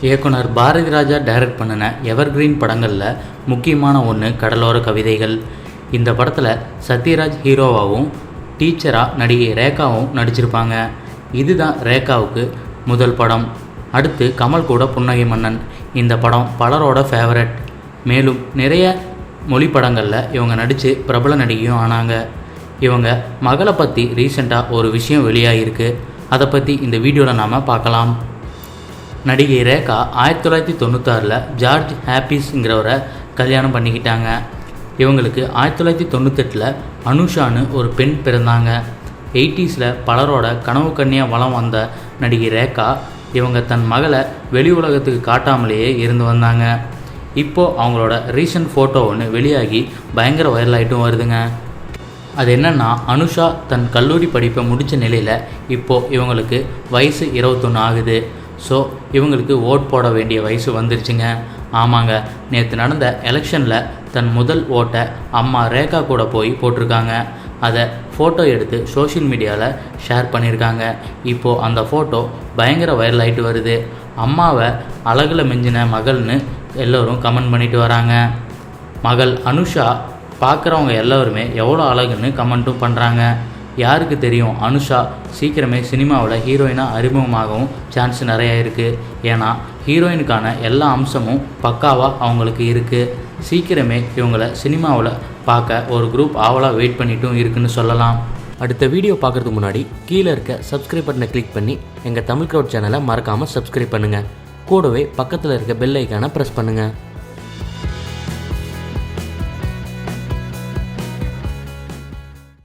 இயக்குனர் பாரதி ராஜா டைரக்ட் பண்ணின எவர்கிரீன் படங்களில் முக்கியமான ஒன்று கடலோர கவிதைகள். இந்த படத்தில் சத்யராஜ் ஹீரோவாகவும் டீச்சராக நடிகை ரேகாவும் நடிச்சிருப்பாங்க. இதுதான் ரேகாவுக்கு முதல் படம். அடுத்து கமல் கூட புன்னகை மன்னன். இந்த படம் பலரோட ஃபேவரட் மேலும் நிறைய மொழி படங்களில் இவங்க நடித்து பிரபல நடிகையும் ஆனாங்க. இவங்க மகளை பற்றி ரீசெண்டாக ஒரு விஷயம் வெளியாகிருக்கு அதை பற்றி இந்த வீடியோவில் நாம் பார்க்கலாம். நடிகை ரேகா ஆயிரத்தி தொள்ளாயிரத்தி தொண்ணூத்தாறில் ஜார்ஜ் ஹாப்பிஸ்ங்கிறவரை கல்யாணம் பண்ணிக்கிட்டாங்க. இவங்களுக்கு ஆயிரத்தி தொள்ளாயிரத்தி தொண்ணூத்தெட்டில் அனுஷான்னு ஒரு பெண் பிறந்தாங்க. எயிட்டிஸில் பலரோட கனவு கன்னியாக வலம் வந்த நடிகை ரேகா இவங்க தன் மகளை வெளி உலகத்துக்கு காட்டாமலேயே இருந்து வந்தாங்க. இப்போது அவங்களோட ரீசன்ட் ஃபோட்டோ ஒன்று வெளியாகி பயங்கர வைரலாயிட்டும் வருதுங்க. அது என்னென்னா அனுஷா தன் கல்லூரி படிப்பை முடித்த நிலையில் இப்போது இவங்களுக்கு வயசு இருபத்தொன்று ஆகுது. ஸோ இவங்களுக்கு ஓட் போட வேண்டிய வயசு வந்துருச்சுங்க. ஆமாங்க. நேற்று நடந்த எலெக்ஷனில் தன் முதல் ஓட்டை அம்மா ரேகா கூட போய் போட்டிருக்காங்க. அதை ஃபோட்டோ எடுத்து சோஷியல் மீடியாவில் ஷேர் பண்ணியிருக்காங்க இப்போது அந்த ஃபோட்டோ பயங்கர வைரல் ஆயிட்டு வருது. அம்மாவை அழகில் மிஞ்சின மகள்னு எல்லோரும் கமெண்ட் பண்ணிட்டு வராங்க. மகள் அனுஷா பார்க்குறவங்க எல்லோருமே எவ்வளோ அழகுன்னு கமெண்ட்டும் பண்ணுறாங்க யாருக்கு தெரியும்? அனுஷா சீக்கிரமே சினிமாவில் ஹீரோயினாக அறிமுகமாகவும் சான்ஸ் நிறையா இருக்குது ஏன்னா ஹீரோயினுக்கான எல்லா அம்சமும் பக்காவாக அவங்களுக்கு இருக்குது சீக்கிரமே இவங்கள சினிமாவில் பார்க்க ஒரு குரூப் ஆவலாக வெயிட் பண்ணிட்டும் இருக்குன்னு சொல்லலாம். அடுத்த வீடியோ பார்க்குறதுக்கு முன்னாடி கீழே இருக்க சப்ஸ்கிரைப் பட்டனை கிளிக் பண்ணி எங்கள் தமிழ் க்ரௌட் சேனலை மறக்காமல் சப்ஸ்கிரைப் பண்ணுங்கள் கூடவே பக்கத்தில் இருக்க பெல் ஐக்கானை ப்ரெஸ் பண்ணுங்கள்